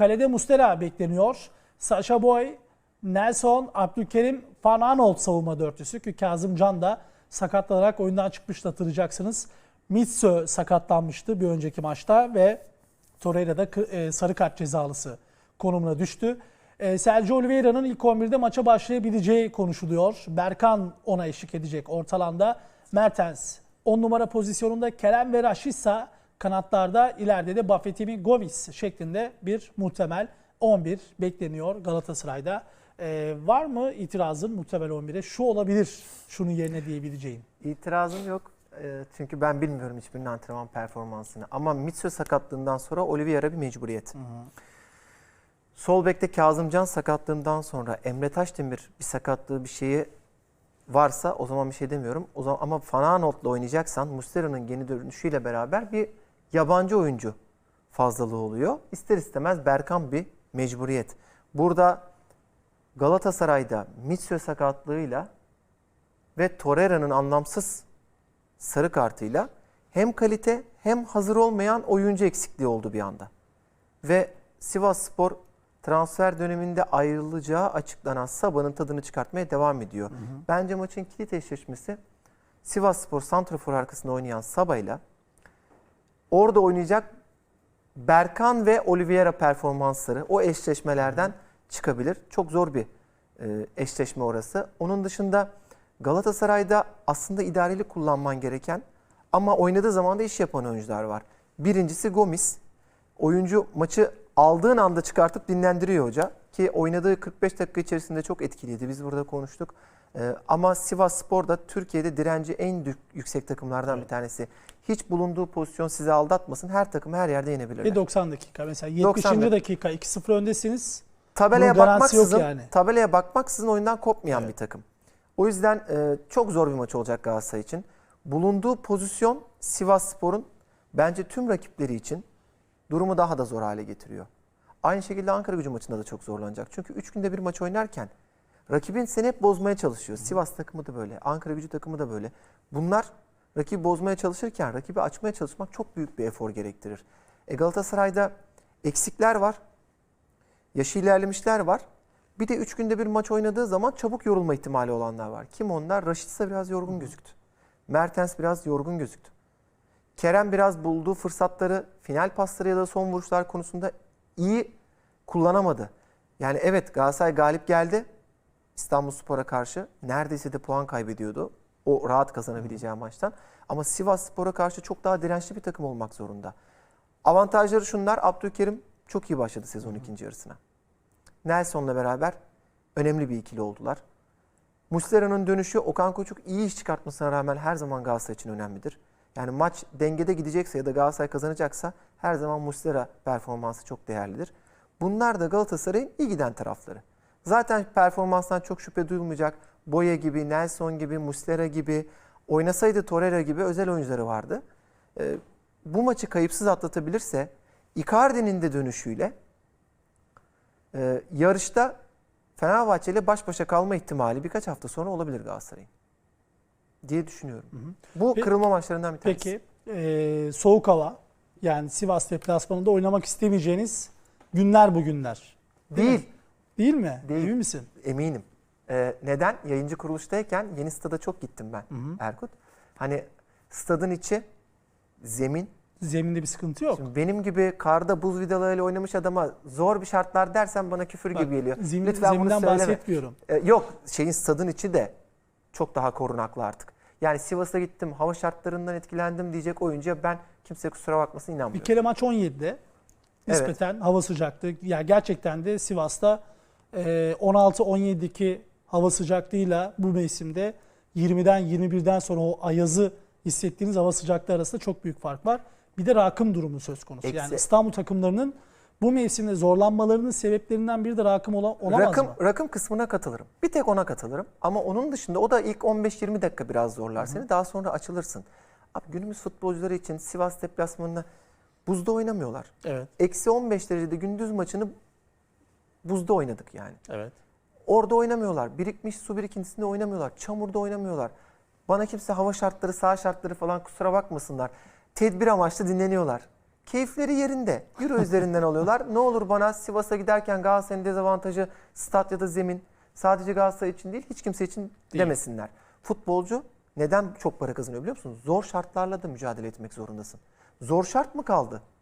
Kalede Mustera bekleniyor. Sasha Boy, Nelson, Abdülkerim, Van Aanholt savunma dörtlüsü ki Kazım Can da sakatlanarak oyundan çıkmıştı hatırlayacaksınız. Mitsö sakatlanmıştı bir önceki maçta ve Torreira da e, sarı kart cezalısı konumuna düştü. E, Sergio Oliveira'nın ilk 11'de maça başlayabileceği konuşuluyor. Berkan ona eşlik edecek ortalanda. Mertens 10 numara pozisyonunda Kerem ve Raşitsa kanatlarda ileride de Buffettini Gomis şeklinde bir muhtemel 11 bekleniyor Galatasaray'da. E, var mı itirazın muhtemel 11'e? Şu olabilir şunun yerine diyebileceğin. İtirazım yok. Ee, Çünkü ben bilmiyorum hiçbirinin antrenman performansını. Ama Mitsu sakatlığından sonra Oliveira bir mecburiyet. Sol bekte Kazımcan sakatlığından sonra Emre Taşdemir bir sakatlığı bir şeyi varsa o zaman bir şey demiyorum. O zaman ama Fananolt'la oynayacaksan Muslera'nın yeni dönüşüyle beraber bir yabancı oyuncu fazlalığı oluyor. İster istemez Berkan bir mecburiyet. Burada Galatasaray'da Mitsu sakatlığıyla ve Torreira'nın anlamsız sarı kartıyla hem kalite hem hazır olmayan oyuncu eksikliği oldu bir anda. Ve Sivas Spor transfer döneminde ayrılacağı açıklanan Sabah'ın tadını çıkartmaya devam ediyor. Bence maçın kilit eşleşmesi Sivas Spor santrafor arkasında oynayan Sabah'yla orada oynayacak Berkan ve Oliveira performansları o eşleşmelerden çıkabilir. Çok zor bir e, eşleşme orası. Onun dışında Galatasaray'da aslında idareli kullanman gereken ama oynadığı zaman da iş yapan oyuncular var. Birincisi Gomis. Oyuncu maçı aldığın anda çıkartıp dinlendiriyor hoca. Ki oynadığı 45 dakika içerisinde çok etkiliydi. Biz burada konuştuk. Ee, ama Sivas Spor da Türkiye'de direnci en yüksek takımlardan bir tanesi. Hiç bulunduğu pozisyon sizi aldatmasın. Her takım her yerde yenebilirler. Ve 90 dakika mesela 70. 90 dakika 2-0 öndesiniz. tabelaya bakmaksızın, yani. tabelaya bakmaksızın oyundan kopmayan bir takım. O yüzden e, çok zor bir maç olacak Galatasaray için. Bulunduğu pozisyon Sivas Spor'un bence tüm rakipleri için durumu daha da zor hale getiriyor. Aynı şekilde Ankara gücü maçında da çok zorlanacak. Çünkü 3 günde bir maç oynarken rakibin seni hep bozmaya çalışıyor. Sivas takımı da böyle, Ankara gücü takımı da böyle. Bunlar rakibi bozmaya çalışırken rakibi açmaya çalışmak çok büyük bir efor gerektirir. E Galatasaray'da eksikler var. Yaşı ilerlemişler var. Bir de 3 günde bir maç oynadığı zaman çabuk yorulma ihtimali olanlar var. Kim onlar? Raşitsa biraz yorgun gözüktü. Mertens biraz yorgun gözüktü. Kerem biraz bulduğu fırsatları final pasları ya da son vuruşlar konusunda iyi kullanamadı. Yani evet Galatasaray galip geldi İstanbulspor'a karşı. Neredeyse de puan kaybediyordu. O rahat kazanabileceği maçtan. Ama Sivas Spor'a karşı çok daha dirençli bir takım olmak zorunda. Avantajları şunlar. Abdülkerim çok iyi başladı sezon ikinci yarısına. Nelson'la beraber önemli bir ikili oldular. Muslera'nın dönüşü Okan Koçuk iyi iş çıkartmasına rağmen her zaman Galatasaray için önemlidir. Yani maç dengede gidecekse ya da Galatasaray kazanacaksa her zaman Muslera performansı çok değerlidir. Bunlar da Galatasaray'ın iyi giden tarafları. Zaten performanstan çok şüphe duyulmayacak. Boya gibi, Nelson gibi, Muslera gibi, oynasaydı Torreira gibi özel oyuncuları vardı. Ee, bu maçı kayıpsız atlatabilirse Icardi'nin de dönüşüyle ee, yarışta Fenerbahçe ile baş başa kalma ihtimali birkaç hafta sonra olabilir Galatasaray'ın. Diye düşünüyorum. Bu Pe- kırılma maçlarından bir tanesi. Peki e, soğuk hava yani Sivas deplasmanında oynamak istemeyeceğiniz günler bugünler. Değil. Değil mi? Değil. Emin misin? Eminim. Ee, neden? Yayıncı kuruluştayken yeni stada çok gittim ben Erkut. Hani stadın içi zemin. Zeminde bir sıkıntı yok. Şimdi benim gibi karda buz vidalarıyla oynamış adama zor bir şartlar dersen bana küfür Bak, gibi geliyor. zemin- Lütfen bunu zeminden söyleme. bahsetmiyorum. Ee, yok şeyin stadın içi de çok daha korunaklı artık. Yani Sivas'a gittim hava şartlarından etkilendim diyecek oyuncuya ben kimse kusura bakmasın Bir inanmıyorum. kere maç 17'de nispeten hava sıcaklığı. Ya gerçekten de Sivas'ta 16-17'deki hava sıcaklığıyla bu mevsimde 20'den 21'den sonra o ayazı hissettiğiniz hava sıcaklığı arasında çok büyük fark var. Bir de rakım durumu söz konusu. Eksi- Yani İstanbul takımlarının bu mevsimde zorlanmalarının sebeplerinden biri de rakım ola, olamaz rakım, mı? rakım kısmına katılırım. Bir tek ona katılırım. Ama onun dışında o da ilk 15-20 dakika biraz zorlar seni. Daha sonra açılırsın. Abi günümüz futbolcuları için Sivas deplasmanında buzda oynamıyorlar. Evet. Eksi 15 derecede gündüz maçını buzda oynadık yani. Evet. Orada oynamıyorlar. Birikmiş su birikintisinde oynamıyorlar. Çamurda oynamıyorlar. Bana kimse hava şartları, saha şartları falan kusura bakmasınlar. Tedbir amaçlı dinleniyorlar. Keyifleri yerinde. Euro üzerinden alıyorlar. Ne olur bana Sivas'a giderken Galatasaray'ın dezavantajı stat ya da zemin. Sadece Galatasaray için değil hiç kimse için Değil. demesinler. Futbolcu neden çok para kazanıyor biliyor musunuz? Zor şartlarla da mücadele etmek zorundasın. Zor şart mı kaldı?